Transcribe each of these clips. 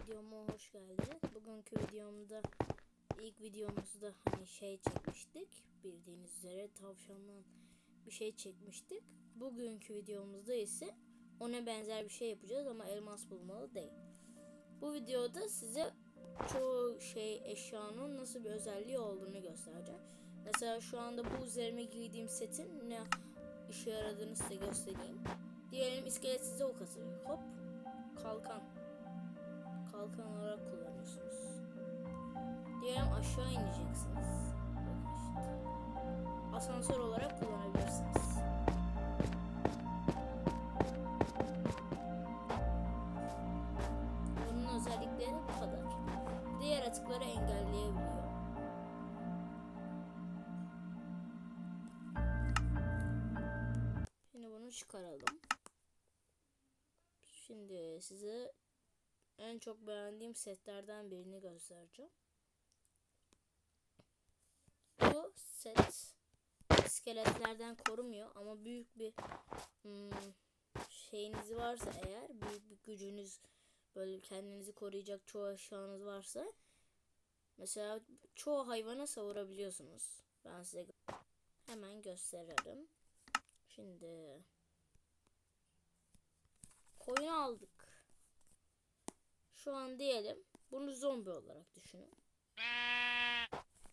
videoma hoş geldiniz. Bugünkü videomda ilk videomuzda hani şey çekmiştik. Bildiğiniz üzere tavşandan bir şey çekmiştik. Bugünkü videomuzda ise ona benzer bir şey yapacağız ama elmas bulmalı değil. Bu videoda size çoğu şey eşyanın nasıl bir özelliği olduğunu göstereceğim. Mesela şu anda bu üzerime giydiğim setin ne işe yaradığını size göstereyim. Diyelim iskelet size ok atıyor. Hop kalkan kalkan olarak kullanıyorsunuz. Diyelim aşağı ineceksiniz. İşte. Asansör olarak kullanabilirsiniz. Bunun özellikleri bu kadar. Bir de engelleyebiliyor. Şimdi bunu çıkaralım. Şimdi size en çok beğendiğim setlerden birini göstereceğim. Bu set iskeletlerden korumuyor ama büyük bir hmm, şeyiniz varsa eğer büyük bir gücünüz böyle kendinizi koruyacak çoğu eşyanız varsa mesela çoğu hayvana savurabiliyorsunuz. Ben size hemen gösteririm. Şimdi koyun aldık. Şu an diyelim bunu zombi olarak düşünün.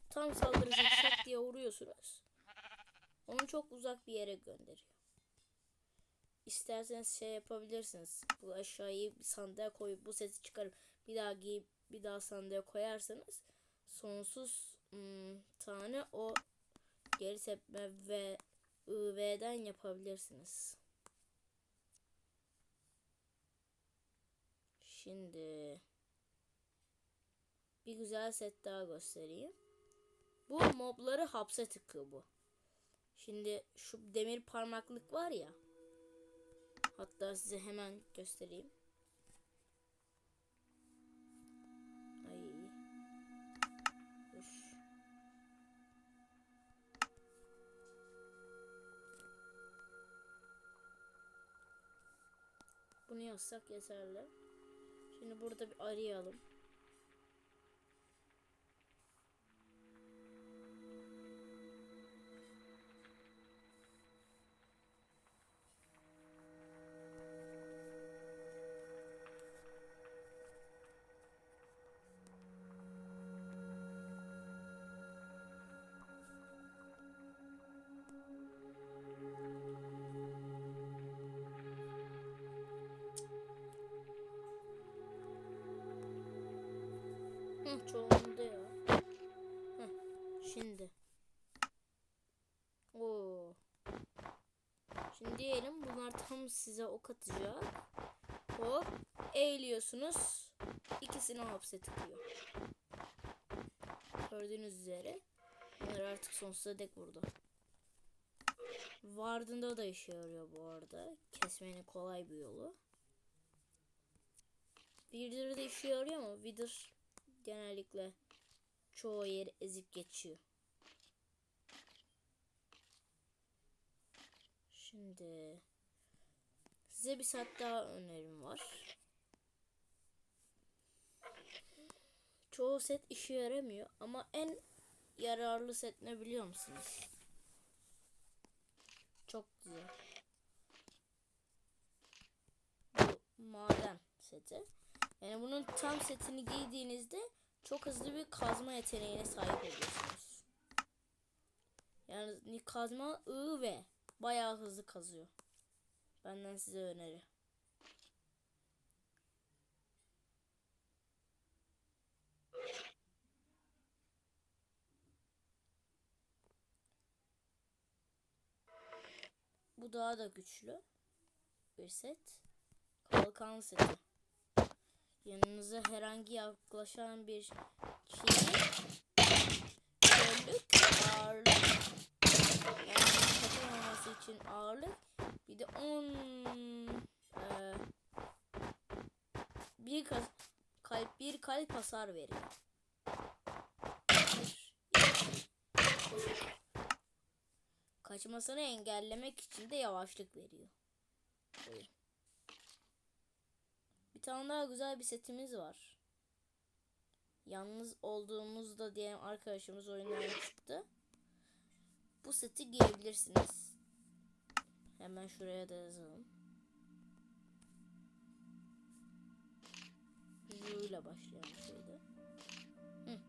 Tam saldıracak şak diye vuruyorsunuz. Onu çok uzak bir yere gönderiyor. İsterseniz şey yapabilirsiniz. Bu aşağıyı bir sandığa koyup bu sesi çıkarıp bir daha giyip bir daha sandığa koyarsanız sonsuz hmm, tane o geri tepme ve IV'den yapabilirsiniz. Şimdi bir güzel set daha göstereyim. Bu mobları hapse tıkıyor bu. Şimdi şu demir parmaklık var ya. Hatta size hemen göstereyim. Ay. Dur. Bunu yazsak yeterli. Şimdi burada bir arayalım. Hı, çoğunluğunda ya. Hı, şimdi. Oo. Şimdi diyelim bunlar tam size ok atacak. Hop eğiliyorsunuz. İkisini hapse tıkıyor. Gördüğünüz üzere. Bunlar artık sonsuza dek burada. Vardığında da işe yarıyor bu arada. Kesmenin kolay bir yolu. Wither de işe yarıyor ama Wither genellikle çoğu yeri ezip geçiyor. Şimdi size bir saat daha önerim var. Çoğu set işe yaramıyor ama en yararlı set ne biliyor musunuz? Çok güzel. Bu maden seti. Yani bunun tam setini giydiğinizde çok hızlı bir kazma yeteneğine sahip oluyorsunuz. Yani kazma I ve bayağı hızlı kazıyor. Benden size öneri. Bu daha da güçlü bir set. Kalkan seti yanınıza herhangi yaklaşan bir kişiyi körlük, ağırlık yani kaçamaması için ağırlık bir de 10 e, bir kalp bir kalp hasar veriyor. Kaçmasını engellemek için de yavaşlık veriyor. Buyurun. Bir tane daha güzel bir setimiz var. yalnız olduğumuzda diyelim arkadaşımız oyundan çıktı. Bu seti giyebilirsiniz. Hemen şuraya da yazalım. İle başlayan şeydi. Hı.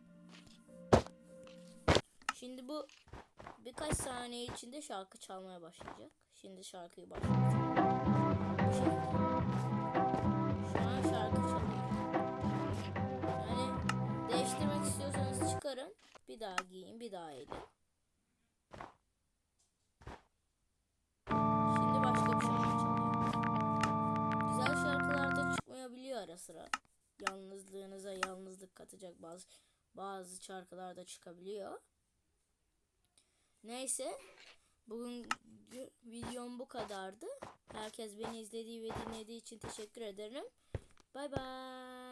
Şimdi bu birkaç saniye içinde şarkı çalmaya başlayacak. Şimdi şarkıyı başlatacağım. Bu Bir daha giyin, bir daha eğlenin. Şimdi başka bir şarkı çalıyor. Güzel şarkılar da çıkmayabiliyor ara sıra. Yalnızlığınıza yalnızlık katacak bazı bazı şarkılar da çıkabiliyor. Neyse. Bugünkü videom bu kadardı. Herkes beni izlediği ve dinlediği için teşekkür ederim. Bay bay.